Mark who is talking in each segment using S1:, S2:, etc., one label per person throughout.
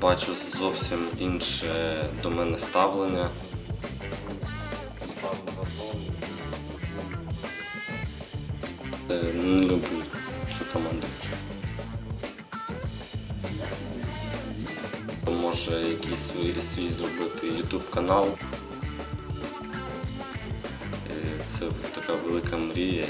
S1: Бачу зовсім інше до мене ставлення. Е, Не люблю цю команду. Може якийсь свій, свій зробити YouTube канал. Е, Це така велика мрія.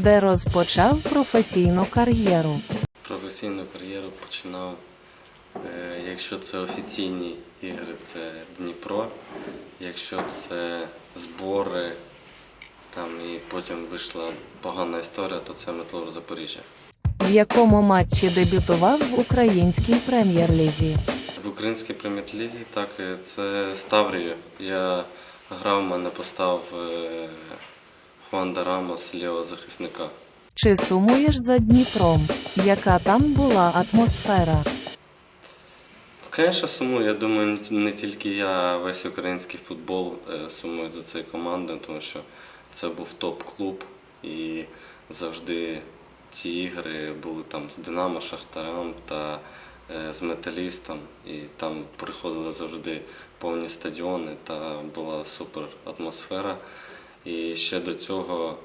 S2: Де розпочав професійну кар'єру.
S1: Професійну кар'єру починав, е, якщо це офіційні ігри, це Дніпро, якщо це збори, там і потім вийшла погана історія, то це Метлор Запоріжжя.
S2: В якому матчі дебютував в українській прем'єр-лізі.
S1: В українській прем'єр-лізі так, е, це Ставрію. Я грав, мене постав е, Хуан Рамос, лівого захисника.
S2: Чи сумуєш за Дніпром? Яка там була атмосфера?
S1: Звісно, сумую. Я думаю, не тільки я, а весь український футбол е, сумує за цією командою, тому що це був топ-клуб і завжди ці ігри були там з Динамо, Шахтарем та е, з Металістом. І там приходили завжди повні стадіони та була супер атмосфера. І ще до цього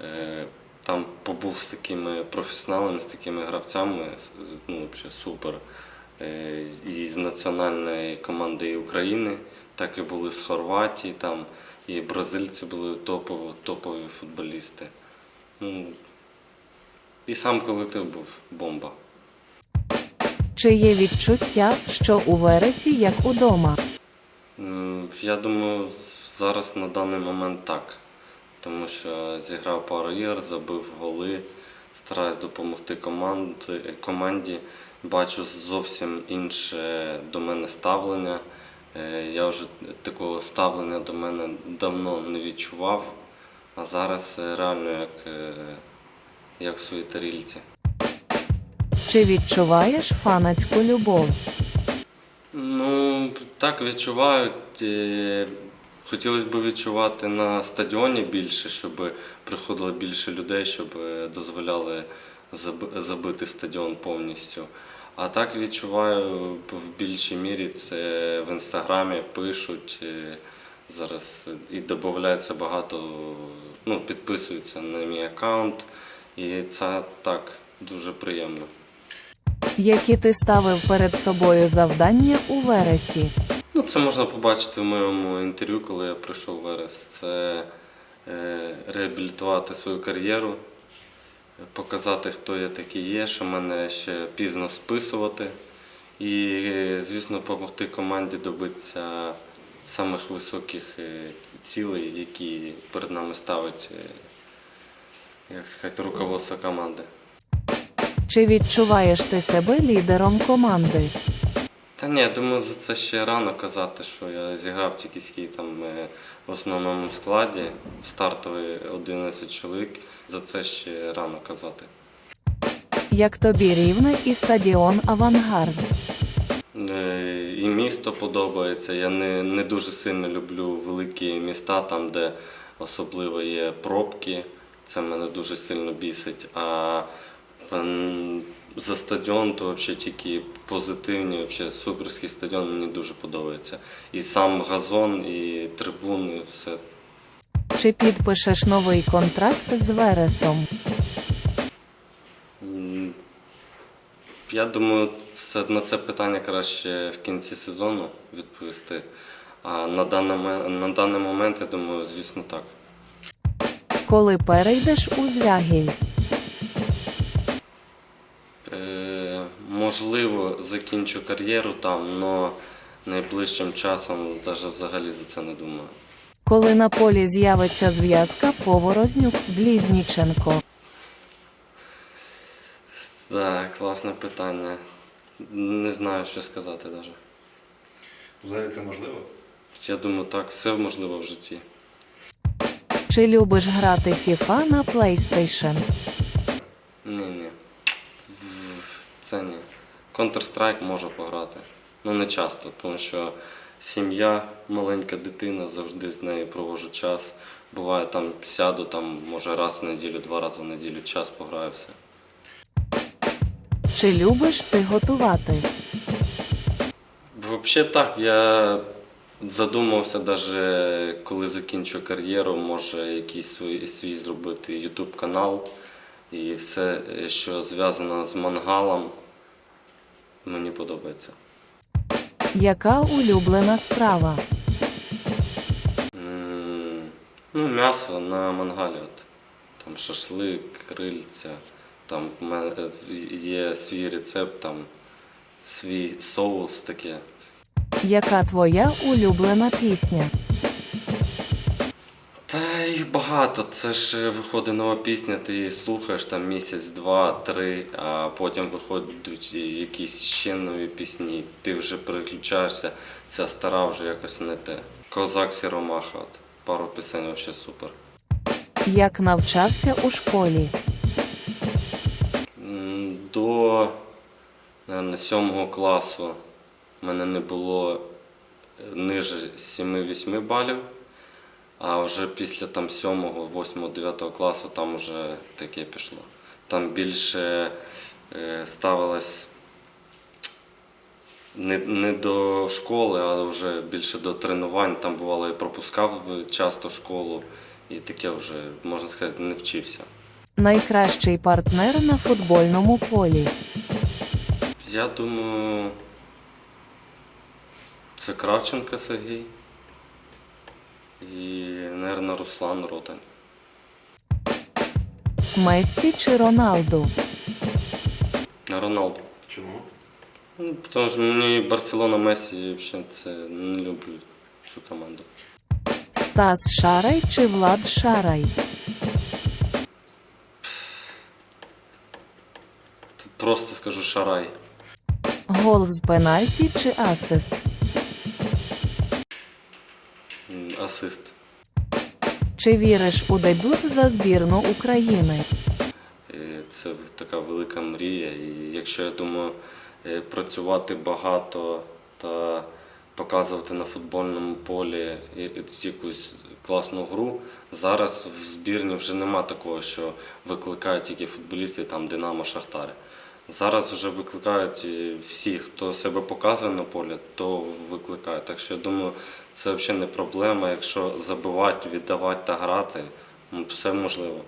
S1: е, там побув з такими професіоналами, з такими гравцями, ну, взагалі супер. Е, І з національної команди України, так і були з Хорватії, там і бразильці були топові, топові футболісти. Ну, і сам колектив був бомба.
S2: Чи є відчуття, що у вересі як удома?
S1: Я думаю, зараз на даний момент так. Тому що зіграв пару ігор, забив голи, стараюсь допомогти команді. Бачу зовсім інше до мене ставлення. Е, Я вже такого ставлення до мене давно не відчував, а зараз е, реально як, е, як в своїй тарільці.
S2: Чи відчуваєш фанатську любов?
S1: Ну, так відчувають. Хотілося б відчувати на стадіоні більше, щоб приходило більше людей, щоб е, дозволяли забити стадіон повністю. А так відчуваю в більшій мірі це в інстаграмі пишуть е, зараз і додається багато, ну, підписуються на мій аккаунт. І це так дуже приємно.
S2: Які ти ставив перед собою завдання у вересі?
S1: Ну, це можна побачити в моєму інтерв'ю, коли я прийшов в Верес. Це е, реабілітувати свою кар'єру, показати, хто я такий є, що мене ще пізно списувати. І, е, звісно, допомогти команді добитися самих високих е, цілей, які перед нами ставить, як сказати, руководство команди.
S2: Чи відчуваєш ти себе лідером команди?
S1: Та ні, я думаю, за це ще рано казати, що я зіграв тільки скільки там е, в основному складі, стартовий 11 чоловік. За це ще рано казати.
S2: Як тобі рівне і стадіон Авангард?
S1: Е, І місто подобається. Я не, не дуже сильно люблю великі міста, там, де особливо є пробки. Це мене дуже сильно бісить. А за стадіон то взагалі тільки позитивні, взагалі суперський стадіон мені дуже подобається. І сам газон, і трибуни, все
S2: Чи підпишеш новий контракт з Вересом?
S1: Я думаю, це, на це питання краще в кінці сезону відповісти. А на даний, на даний момент, я думаю, звісно, так.
S2: Коли перейдеш у Звягіль?
S1: Е, можливо, закінчу кар'єру там, але найближчим часом навіть взагалі за це не думаю.
S2: Коли на полі з'явиться зв'язка Поворознюк Блізніченко?
S1: Так, класне питання. Не знаю, що сказати навіть.
S3: Взагалі це можливо?
S1: Я думаю, так, все можливо в житті.
S2: Чи любиш грати FIFA на PlayStation?
S1: Ні, ні. Це ні. Counter-Strike можу пограти. Ну не часто, тому що сім'я, маленька дитина, завжди з нею провожу час. Буває там сяду, там, може раз в неділю, два рази в неділю час пограю все.
S2: Чи любиш ти готувати?
S1: Взагалі так, я задумався, даже коли закінчу кар'єру, може якийсь свій, свій зробити YouTube канал. І все, що зв'язано з мангалом, мені подобається.
S2: Яка улюблена страва?
S1: М, Ну, м'ясо на мангалі. От. Там шашлик, крильця, там в мене є свій рецепт, там свій соус таке.
S2: Яка твоя улюблена пісня?
S1: Та їх багато. Це ж е, виходить нова пісня, ти її слухаєш там місяць, два, три, а потім виходять якісь ще нові пісні. Ти вже переключаєшся, ця стара вже якось не те. Козак Сіромаха. От. Пару пісень взагалі супер.
S2: Як навчався у школі?
S1: До наверное, сьомого класу в мене не було е, ниже 7-8 балів, а вже після там 7, 8, 9 класу там вже таке пішло. Там більше е, ставилось не, не до школи, а вже більше до тренувань. Там бувало і пропускав часто школу, і таке вже, можна сказати, не вчився.
S2: Найкращий партнер на футбольному полі.
S1: Я думаю, це Кравченко Сергій і, мабуть, Руслан Ротань.
S2: Мессі чи Роналду?
S1: Роналду.
S3: Чому?
S1: Ну, тому що мені Барселона Месі взагалі це не люблю цю команду.
S2: Стас Шарай чи Влад Шарай?
S1: Просто скажу Шарай.
S2: Гол з пенальті чи асист?
S1: Асист.
S2: Чи віриш у дебют за збірну України?
S1: Це така велика мрія. І якщо я думаю, е, працювати багато та показувати на футбольному полі якусь класну гру, зараз в збірні вже нема такого, що викликають тільки футболісти там Динамо Шахтари. Зараз вже викликають всі, хто себе показує на полі, то викликають. Так що я думаю, це взагалі не проблема. Якщо забивати, віддавати та грати, ну, все можливо.